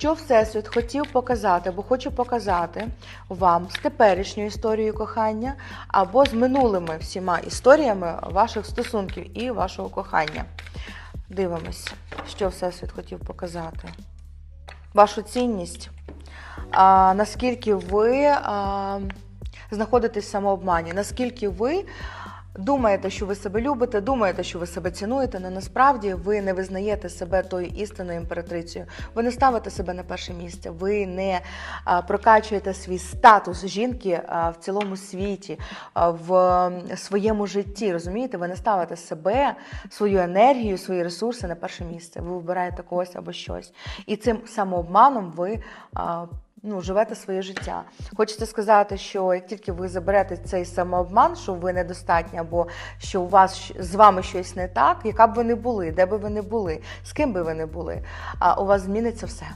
Що Всесвіт хотів показати або хоче показати вам з теперішньою історією кохання або з минулими всіма історіями ваших стосунків і вашого кохання. Дивимось, що Всесвіт хотів показати. Вашу цінність, а, наскільки ви а, знаходитесь в самообмані, наскільки ви думаєте, що ви себе любите, думаєте, що ви себе цінуєте, але насправді ви не визнаєте себе тою істинною імператрицею. Ви не ставите себе на перше місце, ви не прокачуєте свій статус жінки в цілому світі, в своєму житті. Розумієте, ви не ставите себе, свою енергію, свої ресурси на перше місце. Ви вибираєте когось або щось. І цим самообманом ви. Ну, живете своє життя. Хочеться сказати, що як тільки ви заберете цей самообман, що ви недостатні, або що у вас з вами щось не так, яка б ви не були, де би ви не були, з ким би ви не були, а у вас зміниться все.